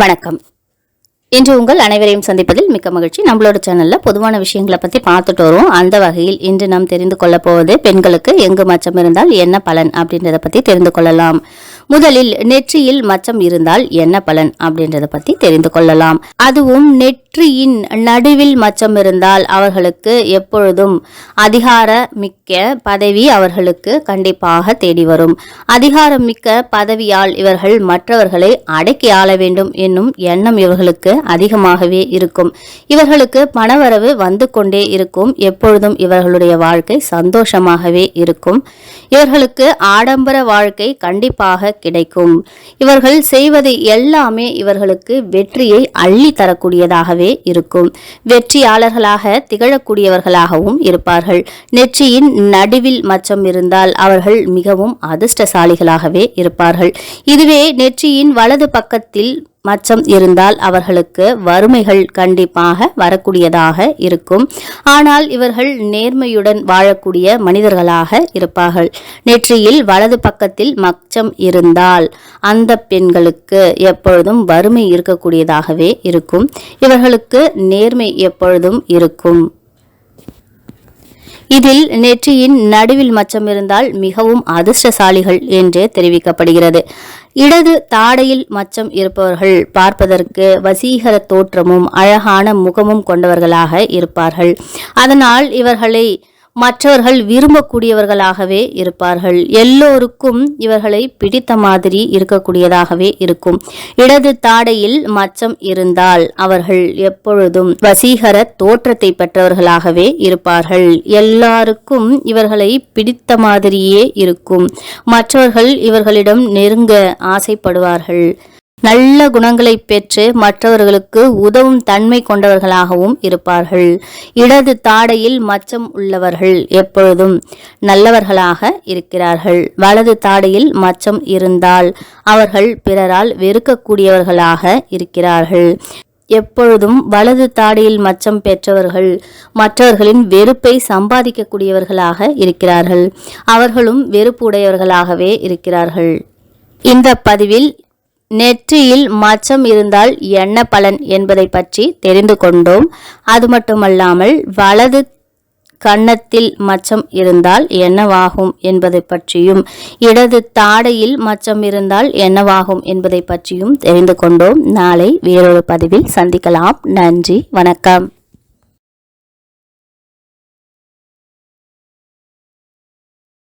வணக்கம். இன்று உங்கள் அனைவரையும் சந்திப்பதில் மிக்க மகிழ்ச்சி. நம்மளோட சேனலில் பொதுவான விஷயங்களை பற்றி பார்த்துட்டு வரும் அந்த வகையில் இன்று நாம் தெரிந்து கொள்ளப் போவது பெண்களுக்கு எங்கு மச்சம் இருந்தால் என்ன பலன் அப்படின்றத பற்றி தெரிந்து கொள்ளலாம். முதலில் நெற்றியில் மச்சம் இருந்தால் என்ன பலன் அப்படின்றத பத்தி தெரிந்து கொள்ளலாம். அதுவும் நெற்றியின் நடுவில் மச்சம் இருந்தால் அவர்களுக்கு எப்பொழுதும் அதிகார மிக்க பதவி அவர்களுக்கு கண்டிப்பாக தேடி வரும். அதிகாரம் மிக்க பதவியால் இவர்கள் மற்றவர்களை அடக்கி ஆள வேண்டும் என்னும் எண்ணம் இவர்களுக்கு அதிகமாகவே இருக்கும். இவர்களுக்கு பணவரவு வந்து கொண்டே இருக்கும். எப்பொழுதும் இவர்களுடைய வாழ்க்கை சந்தோஷமாகவே இருக்கும். இவர்களுக்கு ஆடம்பர வாழ்க்கை கண்டிப்பாக கிடைக்கும். இவர்கள் செய்வது எல்லாமே இவர்களுக்கு வெற்றியை அள்ளி தரக்கூடியதாகவே இருக்கும். வெற்றியாளர்களாக திகழக்கூடியவர்களாகவும் இருப்பார்கள். நெற்றியின் நடுவில் மச்சம் இருந்தால் அவர்கள் மிகவும் அதிர்ஷ்டசாலிகளாகவே இருப்பார்கள். இதுவே நெற்றியின் வலது பக்கத்தில் மச்சம் இருந்தால் அவர்களுக்கு வறுமைகள் கண்டிப்பாக வரக்கூடியதாக இருக்கும். ஆனால் இவர்கள் நேர்மையுடன் வாழக்கூடிய மனிதர்களாக இருப்பார்கள். நெற்றியில் வலது பக்கத்தில் மச்சம் இருந்தால் அந்த பெண்களுக்கு எப்பொழுதும் வறுமை இருக்கக்கூடியதாகவே இருக்கும். இவர்களுக்கு நேர்மை எப்பொழுதும் இருக்கும். இதில் நெற்றியின் நடுவில் மச்சம் இருந்தால் மிகவும் அதிர்ஷ்டசாலிகள் என்றே தெரிவிக்கப்படுகிறது. இடது தாடையில் மச்சம் இருப்பவர்கள் பார்ப்பதற்கு வசீகர தோற்றமும் அழகான முகமும் கொண்டவர்களாக இருப்பார்கள். அதனால் இவர்களை மற்றவர்கள் விரும்பக்கூடியவர்களாகவே இருப்பார்கள். எல்லோருக்கும் இவர்களை பிடித்த மாதிரி இருக்கக்கூடியதாகவே இருக்கும். இடது தாடையில் மச்சம் இருந்தால் அவர்கள் எப்பொழுதும் வசீகர தோற்றத்தை பெற்றவர்களாகவே இருப்பார்கள். எல்லாருக்கும் இவர்களை பிடித்த மாதிரியே இருக்கும். மற்றவர்கள் இவர்களிடம் நெருங்க ஆசைப்படுவார்கள். நல்ல குணங்களை பெற்று மற்றவர்களுக்கு உதவும் தன்மை கொண்டவர்களாகவும் இருப்பார்கள். இடது தாடையில் மச்சம் உள்ளவர்கள் எப்பொழுதும் நல்லவர்களாக இருக்கிறார்கள். வலது தாடையில் மச்சம் இருந்தால் அவர்கள் பிறரால் வெறுக்கக்கூடியவர்களாக இருக்கிறார்கள். எப்பொழுதும் வலது தாடையில் மச்சம் பெற்றவர்கள் மற்றவர்களின் வெறுப்பை சம்பாதிக்கக்கூடியவர்களாக இருக்கிறார்கள். அவர்களும் வெறுப்பு உடையவர்களாகவே இருக்கிறார்கள். இந்த பதிவில் நெற்றியில் மச்சம் இருந்தால் என்ன பலன் என்பதை பற்றி தெரிந்து கொண்டோம். அது மட்டுமல்லாமல் வலது கன்னத்தில் மச்சம் இருந்தால் என்னவாகும் என்பதை பற்றியும் இடது தாடையில் மச்சம் இருந்தால் என்னவாகும் என்பதை பற்றியும் தெரிந்து கொண்டோம். நாளை வேறொரு பதிவில் சந்திக்கலாம். நன்றி வணக்கம்.